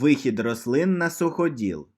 Вихід рослин на суходіл.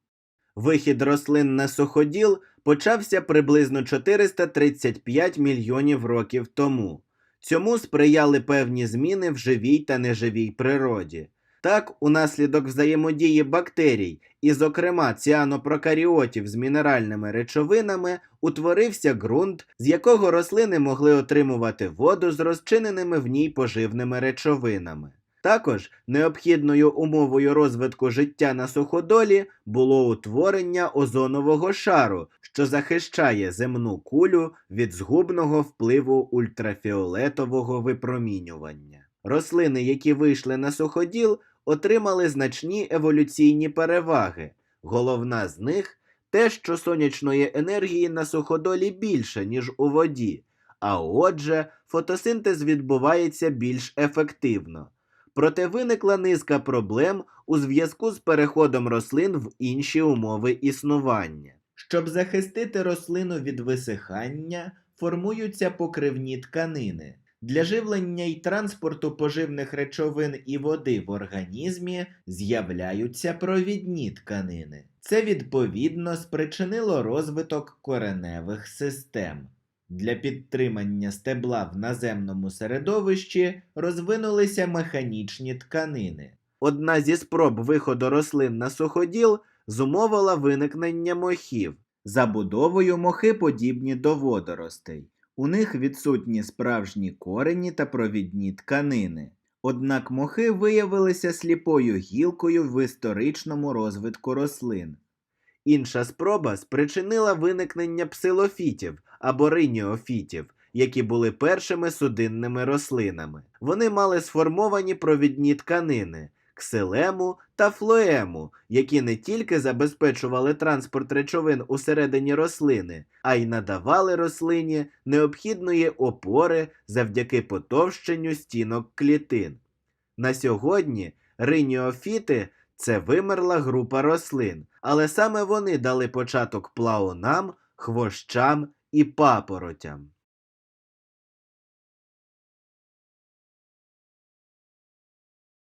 Вихід рослин на суходіл почався приблизно 435 мільйонів років тому. Цьому сприяли певні зміни в живій та неживій природі. Так, унаслідок взаємодії бактерій і, зокрема, ціанопрокаріотів з мінеральними речовинами, утворився ґрунт, з якого рослини могли отримувати воду з розчиненими в ній поживними речовинами. Також необхідною умовою розвитку життя на суходолі було утворення озонового шару, що захищає земну кулю від згубного впливу ультрафіолетового випромінювання. Рослини, які вийшли на суходіл, отримали значні еволюційні переваги. Головна з них те, що сонячної енергії на суходолі більше, ніж у воді, а отже, фотосинтез відбувається більш ефективно. Проте виникла низка проблем у зв'язку з переходом рослин в інші умови існування. Щоб захистити рослину від висихання, формуються покривні тканини. Для живлення й транспорту поживних речовин і води в організмі з'являються провідні тканини. Це відповідно спричинило розвиток кореневих систем. Для підтримання стебла в наземному середовищі розвинулися механічні тканини. Одна зі спроб виходу рослин на суходіл зумовила виникнення мохів. Забудовою мохи подібні до водоростей. У них відсутні справжні корені та провідні тканини. Однак мохи виявилися сліпою гілкою в історичному розвитку рослин. Інша спроба спричинила виникнення псилофітів або риніофітів, які були першими судинними рослинами. Вони мали сформовані провідні тканини ксилему та флоему, які не тільки забезпечували транспорт речовин усередині рослини, а й надавали рослині необхідної опори завдяки потовщенню стінок клітин. На сьогодні риніофіти це вимерла група рослин, але саме вони дали початок плаунам, хвощам і папоротям.